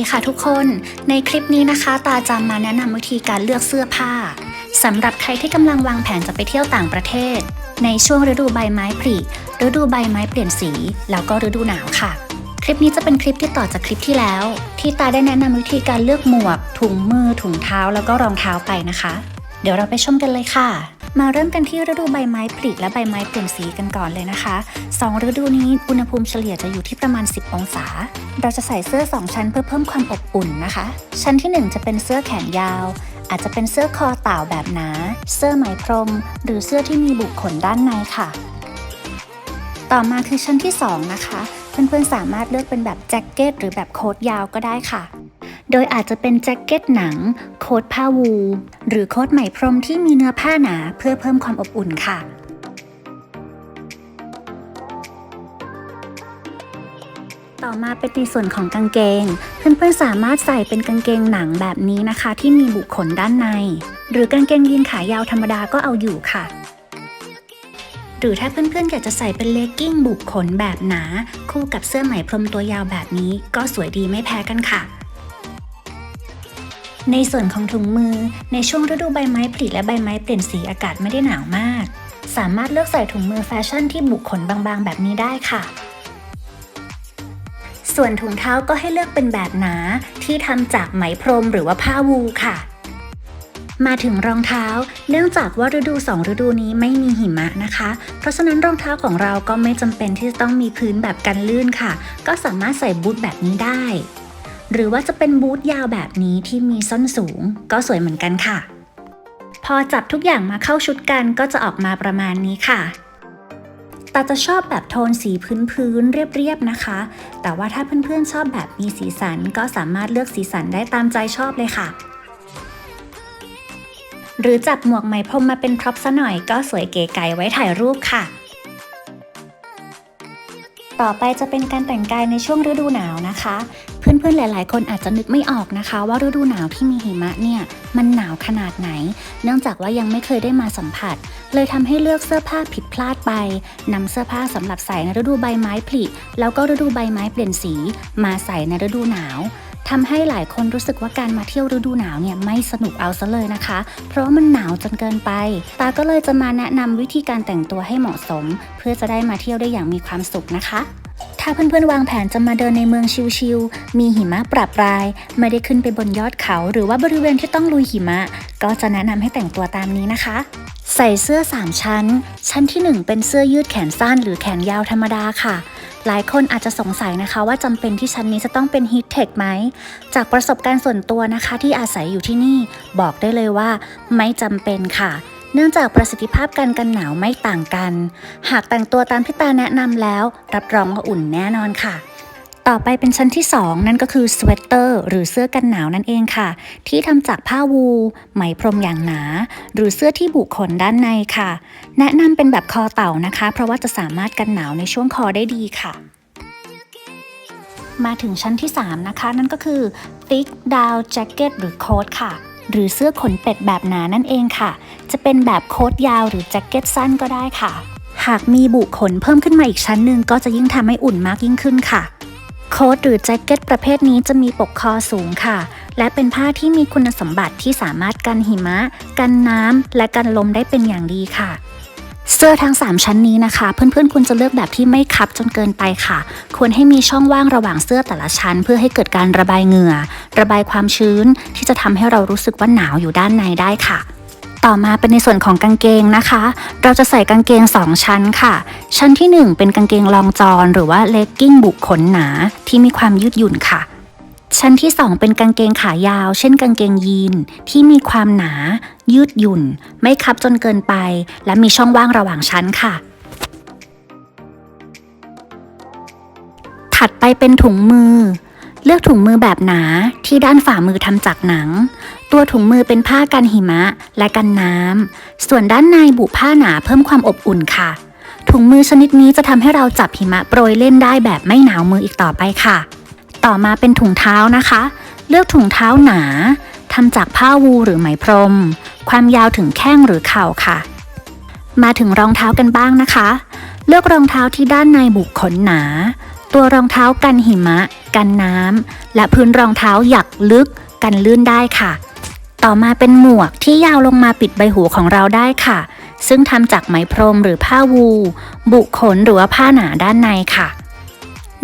ดีค่ะทุกคน ในคลิปนี้นะคะ ตาจำมาแนะนำวิธีการเลือกเสื้อผ้าสำหรับใครที่กำลังวางแผนจะไปเที่ยวต่างประเทศ ในช่วงฤดูใบไม้ผลิฤดูใบไม้เปลี่ยนสี แล้วก็ฤดูหนาวค่ะ คลิปนี้จะเป็นคลิปที่ต่อจากคลิปที่แล้ว ที่ตาได้แนะนำวิธีการเลือกหมวก ถุงมือ ถุงเท้าแล้วก็รองเท้าไปนะคะ เดี๋ยวเราไปชมกันเลยค่ะ มาเริ่มกันที่ฤดูใบไม้ผลิและใบไม้เปลี่ยนสีกันก่อนเลยนะคะสองฤดูนี้อุณหภูมิเฉลี่ยจะอยู่ที่ประมาณ 10 องศา เราจะใส่เสื้อ 2 ชั้นเพื่อเพิ่มความอบอุ่นนะคะ ชั้นที่ 1 จะเป็นเสื้อแขนยาว อาจจะเป็นเสื้อคอเต่าแบบหนา เสื้อไหมพรม หรือเสื้อที่มีบุขนด้านในค่ะ ต่อมาคือชั้นที่ 2 นะคะ เพื่อนๆสามารถเลือกเป็นแบบแจ็คเก็ตหรือแบบโค้ทยาวก็ได้ค่ะ โดยอาจจะเป็นแจ็คเก็ตหนัง โค้ทผ้าวูลหรือโค้ทไหมพรมที่มีเนื้อผ้าหนาเพื่อเพิ่มความอบอุ่นค่ะต่อมาเป็นในส่วนของกางเกง เพื่อนๆสามารถใส่เป็นกางเกงหนังแบบนี้นะคะ ที่มีบุขนด้านใน หรือกางเกงยีนขายาวธรรมดาก็เอาอยู่ค่ะ หรือถ้าเพื่อนๆอยากจะใส่เป็นเลกกิ้งบุขนแบบหนา คู่กับเสื้อไหมพรมตัวยาวแบบนี้ ก็สวยดีไม่แพ้กันค่ะ ในส่วนของถุงมือ ในช่วงฤดูใบไม้ผลิและใบไม้เปลี่ยนสีอากาศไม่ได้หนาวมาก สามารถเลือกใส่ถุงมือแฟชั่นที่บุกขนบางๆ แบบนี้ได้ค่ะ ส่วนถุงเท้าก็ให้เลือกเป็นแบบหนาที่ทำจากไหมพรมหรือว่าผ้าวูลค่ะ มาถึงรองเท้า เนื่องจากว่าฤดูสองฤดูนี้ไม่มีหิมะนะคะ เพราะฉะนั้นรองเท้าของเราก็ไม่จำเป็นที่จะต้องมีพื้นแบบกันลื่นค่ะ ก็สามารถใส่บูทแบบนี้ได้ หรือว่าจะเป็นบูทยาวแบบนี้ที่มีส้นสูง ก็สวยเหมือนกันค่ะ พอจับทุกอย่างมาเข้าชุดกันก็จะออกมาประมาณนี้ค่ะตาจะชอบแบบโทนสีพื้นๆเรียบๆนะคะ แต่ว่าถ้าเพื่อนๆชอบแบบมีสีสันก็สามารถเลือกสีสันได้ตามใจชอบเลยค่ะ หรือจับหมวกไหมพรมมาเป็นพร็อพซะหน่อยก็สวยเก๋ไก๋ไว้ถ่ายรูปค่ะ ต่อไปจะเป็นการแต่งกายในช่วงฤดูหนาวนะคะ เพื่อนๆหลาย ๆ คนอาจจะนึกไม่ออกนะคะ ว่าฤดูหนาวที่มีหิมะเนี่ยมันหนาวขนาดไหน เนื่องจากว่ายังไม่เคยได้มาสัมผัส เลยทำให้เลือกเสื้อผ้าผิดพลาดไปนำเสื้อผ้าสำหรับใส่ในฤดูใบไม้ผลิแล้วก็ฤดูใบไม้เปลี่ยนสี มาใส่ในฤดูหนาว ทำให้หลายคนรู้สึกว่าการมาเที่ยวฤดูหนาวเนี่ยไม่สนุกเอาซะเลยนะคะ เพราะมันหนาวจนเกินไป ตาก็เลยจะมาแนะนำวิธีการแต่งตัวให้เหมาะสม เพื่อจะได้มาเที่ยวได้อย่างมีความสุขนะคะถ้าเพื่อนๆวางแผนจะมาเดินในเมืองชิลๆ มีหิมะประปราย ไม่ได้ขึ้นไปบนยอดเขา หรือว่าบริเวณที่ต้องลุยหิมะ ก็จะแนะนำให้แต่งตัวตามนี้นะคะ ใส่เสื้อ 3 ชั้น ชั้นที่ 1 เป็นเสื้อยืดแขนสั้นหรือแขนยาวธรรมดาค่ะ หลายคนอาจจะสงสัยนะคะว่าจำเป็นที่ชั้นนี้จะต้องเป็นฮีทเทคไหม จากประสบการณ์ส่วนตัวนะคะที่อาศัยอยู่ที่นี่บอกได้เลยว่าไม่จำเป็นค่ะเนื่องจากประสิทธิภาพการกันหนาวไม่ต่างกัน หากแต่งตัวตามที่ตาแนะนำแล้ว รับรองว่าอุ่นแน่นอนค่ะ ต่อไปเป็นชั้นที่ 2 นั่นก็คือสเวตเตอร์หรือเสื้อกันหนาวนั่นเองค่ะ ที่ทำจากผ้าวูลไหมพรมอย่างหนา หรือเสื้อที่บุขนด้านในค่ะ แนะนำเป็นแบบคอเต่านะคะ เพราะว่าจะสามารถกันหนาวในช่วงคอได้ดีค่ะ มาถึงชั้นที่ 3 นะคะ นั่นก็คือ thick down jacket หรือโค้ทค่ะ หรือเสื้อขนเป็ดแบบหนานั่นเองค่ะ จะเป็นแบบโค้ทยาวหรือแจ็คเก็ตสั้นก็ได้ค่ะ หากมีบุขนเพิ่มขึ้นมาอีกชั้นหนึ่งก็จะยิ่งทำให้อุ่นมากยิ่งขึ้นค่ะ โค้ทหรือแจ็คเก็ตประเภทนี้จะมีปกคอสูงค่ะ และเป็นผ้าที่มีคุณสมบัติที่สามารถกันหิมะ กันน้ำและกันลมได้เป็นอย่างดีค่ะ เสื้อทั้ง 3 ชั้นนี้นะคะ เพื่อนๆควรจะเลือกแบบที่ไม่คับจนเกินไปค่ะ ควรให้มีช่องว่างระหว่างเสื้อแต่ละชั้น เพื่อให้เกิดการระบายเหงื่อ ระบายความชื้นที่จะทำให้เรารู้สึกว่าหนาวอยู่ด้านในได้ค่ะ ต่อมาเป็นในส่วนของกางเกงนะคะ เราจะใส่กางเกง 2 ชั้นค่ะ ชั้นที่ 1 เป็นกางเกงลองจอนหรือว่าเลกกิ้งบุขนหนาที่มีความยืดหยุ่นค่ะ ชั้นที่ 2 เป็นกางเกงขายาว เช่นกางเกงยีนที่มีความหนา ยืดหยุ่น ไม่คับจนเกินไป และมีช่องว่างระหว่างชั้นค่ะถัดไปเป็นถุงมือ เลือกถุงมือแบบหนาที่ด้านฝ่ามือทำจากหนัง ตัวถุงมือเป็นผ้ากันหิมะและกันน้ำ ส่วนด้านในบุผ้าหนาเพิ่มความอบอุ่นค่ะ ถุงมือชนิดนี้จะทำให้เราจับหิมะโปรยเล่นได้แบบไม่หนาวมืออีกต่อไปค่ะ ต่อมาเป็นถุงเท้านะคะ เลือกถุงเท้าหนาทำจากผ้าวูลหรือไหมพรม ความยาวถึงแข้งหรือเข่าค่ะ มาถึงรองเท้ากันบ้างนะคะ เลือกรองเท้าที่ด้านในบุขนหนา ตัวรองเท้ากันหิมะ กันน้ำและพื้นรองเท้าหยักลึกกันลื่นได้ค่ะ ต่อมาเป็นหมวกที่ยาวลงมาปิดใบหูของเราได้ค่ะ ซึ่งทำจากไหมพรมหรือผ้าวู บุขนหรือว่าผ้าหนาด้านในค่ะ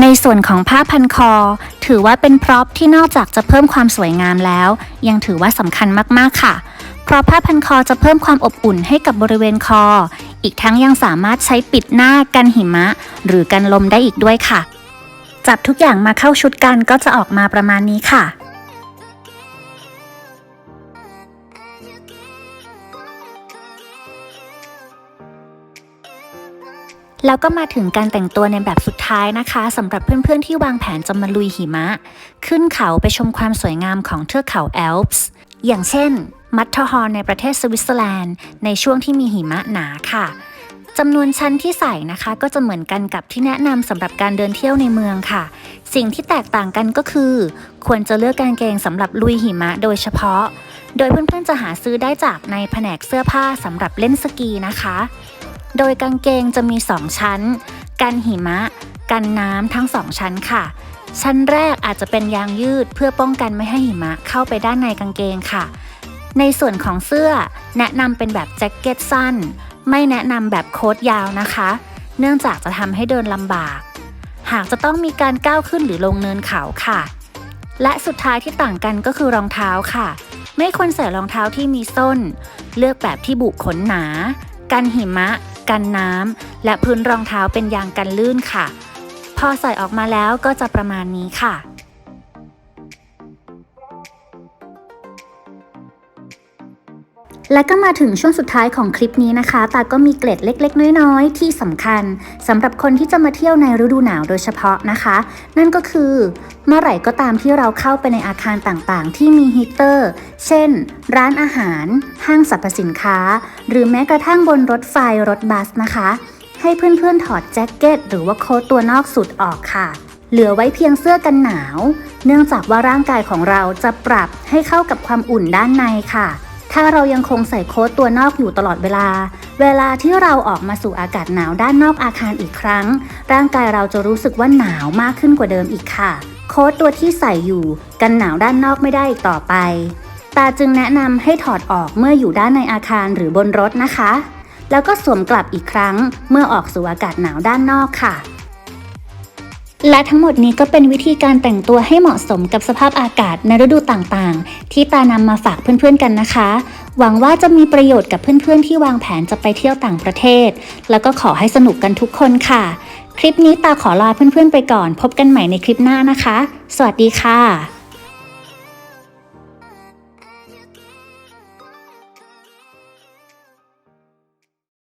ในส่วนของผ้าพันคอ ถือว่าเป็นพร็อพที่นอกจากจะเพิ่มความสวยงามแล้ว ยังถือว่าสำคัญมากๆค่ะเพราะผ้าพันคอจะเพิ่มความอบอุ่นให้กับบริเวณคอ อีกทั้งยังสามารถใช้ปิดหน้ากันหิมะ หรือกันลมได้อีกด้วยค่ะ จับทุกอย่างมาเข้าชุดกันก็จะออกมาประมาณนี้ค่ะ แล้วก็มาถึงการแต่งตัวในแบบสุดท้ายนะคะสำหรับเพื่อนๆที่วางแผนจะมาลุยหิมะ ขึ้นเขาไปชมความสวยงามของเทือกเขาแอลป์สอย่างเช่น มัตเทอร์ฮอร์ในประเทศสวิตเซอร์แลนด์ ในช่วงที่มีหิมะหนาค่ะ จำนวนชั้นที่ใส่นะคะ ก็จะเหมือนกันกับที่แนะนำสำหรับการเดินเที่ยวในเมืองค่ะ สิ่งที่แตกต่างกันก็คือ ควรจะเลือกกางเกงสำหรับลุยหิมะโดยเฉพาะ โดยเพื่อนๆจะหาซื้อได้จากในแผนกเสื้อผ้าสำหรับเล่นสกีนะคะ โดยกางเกงจะมี 2 ชั้น กันหิมะ กันน้ำทั้ง 2 ชั้นค่ะ ชั้นแรกอาจจะเป็นยางยืดเพื่อป้องกันไม่ให้หิมะเข้าไปด้านในกางเกงค่ะในส่วนของเสื้อแนะนำเป็นแบบแจ็คเก็ตสั้น ไม่แนะนำแบบโค้ทยาวนะคะ เนื่องจากจะทำให้เดินลำบาก หากจะต้องมีการก้าวขึ้นหรือลงเนินเขาค่ะ และสุดท้ายที่ต่างกันก็คือรองเท้าค่ะ ไม่ควรใส่รองเท้าที่มีส้น เลือกแบบที่บุขนหนา กันหิมะ กันน้ำและพื้นรองเท้าเป็นยางกันลื่นค่ะ พอใส่ออกมาแล้วก็จะประมาณนี้ค่ะ และก็มาถึงช่วงสุดท้ายของคลิปนี้นะคะ ตาก็มีเกร็ดเล็ก ๆ น้อย ๆ ที่สำคัญสำหรับคนที่จะมาเที่ยวในฤดูหนาวโดยเฉพาะนะคะ นั่นก็คือ เมื่อไหร่ก็ตามที่เราเข้าไปในอาคารต่างๆ ที่มีฮีเตอร์ เช่น ร้านอาหาร ห้างสรรพสินค้า หรือแม้กระทั่งบนรถไฟรถบัสนะคะ ให้เพื่อนๆถอดแจ็คเก็ตหรือว่าโค้ทตัวนอกสุดออกค่ะเหลือไว้เพียงเสื้อกันหนาว เนื่องจากว่าร่างกายของเราจะปรับให้เข้ากับความอุ่นด้านในค่ะ ถ้าเรายังคงใส่โค้ทตัวนอกอยู่ตลอดเวลา เวลาที่เราออกมาสู่อากาศหนาวด้านนอกอาคารอีกครั้ง ร่างกายเราจะรู้สึกว่าหนาวมากขึ้นกว่าเดิมอีกค่ะ โค้ทตัวที่ใส่อยู่ กันหนาวด้านนอกไม่ได้อีกต่อไป ตาจึงแนะนำให้ถอดออกเมื่ออยู่ด้านในอาคารหรือบนรถนะคะ แล้วก็สวมกลับอีกครั้ง เมื่อออกสู่อากาศหนาวด้านนอกค่ะ และทั้งหมดนี้ก็เป็นวิธีการแต่งตัวให้เหมาะสมกับสภาพอากาศในฤดูต่างๆ ที่ตานำมาฝากเพื่อนๆกันนะคะ หวังว่าจะมีประโยชน์กับเพื่อนๆ ที่วางแผนจะไปเที่ยวต่างประเทศ แล้วก็ขอให้สนุกกันทุกคนค่ะ คลิปนี้ตาขอลาเพื่อนๆไปก่อน พบกันใหม่ในคลิปหน้านะคะ สวัสดีค่ะ